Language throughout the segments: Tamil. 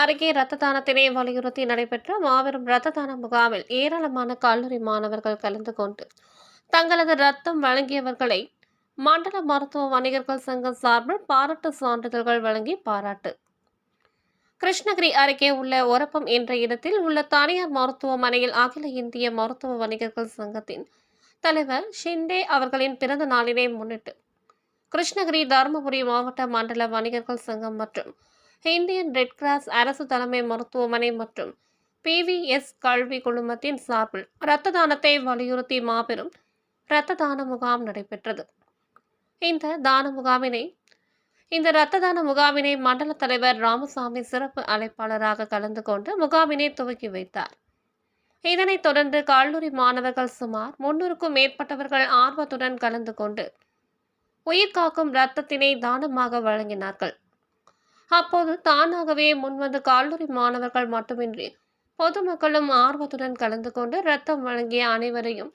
அருகே இரத்த தானத்தினை வலியுறுத்தி நடைபெற்ற மாபெரும் இரத்த தான முகாமில் ஏராளமான கல்லூரி மாணவர்கள் கலந்து கொண்டு தங்களது ரத்தம் வழங்கியவர்களை மண்டல மருத்துவ வணிகர்கள் சங்கம் சார்பில் பாராட்டு சான்றிதழ்கள் வழங்கி பாராட்டு. கிருஷ்ணகிரி அருகே உள்ள ஒரப்பம் என்ற இடத்தில் உள்ள தனியார் மருத்துவமனையில் அகில இந்திய மருத்துவ வணிகர்கள் சங்கத்தின் தலைவர் ஷிண்டே அவர்களின் பிறந்த நாளினை முன்னிட்டு கிருஷ்ணகிரி தருமபுரி மாவட்ட மண்டல வணிகர்கள் சங்கம் மற்றும் இந்தியன் ரெட் கிராஸ் அரசு தலைமை மருத்துவமனை மற்றும் பிவிஎஸ் கல்வி குழுமத்தின் சார்பில் இரத்த தானத்தை வலியுறுத்தி மாபெரும் இரத்த தான முகாம் நடைபெற்றது. இந்த தான முகாமினை இந்த இரத்த தான முகாமினை மண்டல தலைவர் ராமசாமி சிறப்பு அழைப்பாளராக கலந்து கொண்டு முகாமினை துவக்கி வைத்தார். இதனைத் தொடர்ந்து கல்லூரி மாணவர்கள் சுமார் முன்னூறுக்கும் மேற்பட்டவர்கள் ஆர்வத்துடன் கலந்து கொண்டு உயிர் காக்கும் இரத்தத்தினை தானமாக வழங்கினார்கள். அப்போது தானாகவே முன்வந்து கல்லூரி மாணவர்கள் மட்டுமின்றி பொதுமக்களும் ஆர்வத்துடன் கலந்து கொண்டு ரத்தம் வழங்கிய அனைவரையும்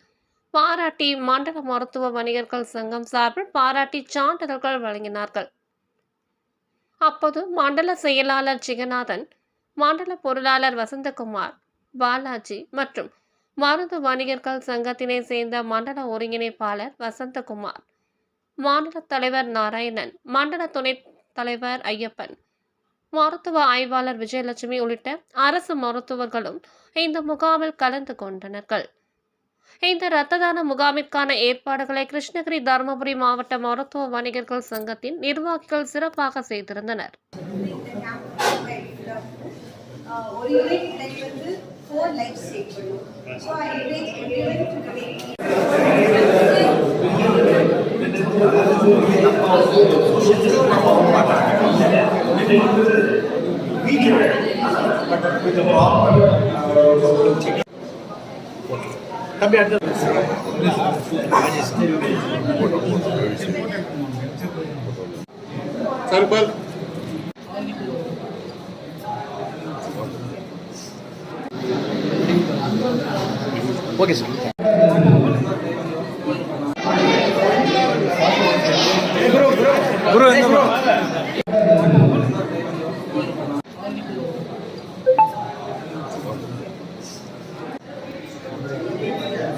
பாராட்டி மண்டல மருத்துவ வணிகர்கள் சங்கம் சார்பில் பாராட்டி சான்றிதழ்கள் வழங்கினார்கள். அப்போது மண்டல செயலாளர் ஜெகநாதன் மண்டல பொருளாளர் வசந்தகுமார் பாலாஜி மற்றும் மருந்து வணிகர்கள் சங்கத்தினை சேர்ந்த மண்டல ஒருங்கிணைப்பாளர் வசந்தகுமார் மாநில தலைவர் நாராயணன் மண்டல துணைத் தலைவர் ஐயப்பன் மருத்துவ ஆய்வாளர் விஜயலட்சுமி உள்ளிட்ட அரசு மருத்துவர்களும் இந்த முகாமில் கலந்து கொண்டனர்கள். இந்த இரத்த தான முகாமிற்கான ஏற்பாடுகளை கிருஷ்ணகிரி தருமபுரி மாவட்ட மருத்துவ வணிகர்கள் சங்கத்தின் நிர்வாகிகள் சிறப்பாக செய்திருந்தனர். ஒரு compared to Sarpal. Okay, sir. Guru, Guru. Guru,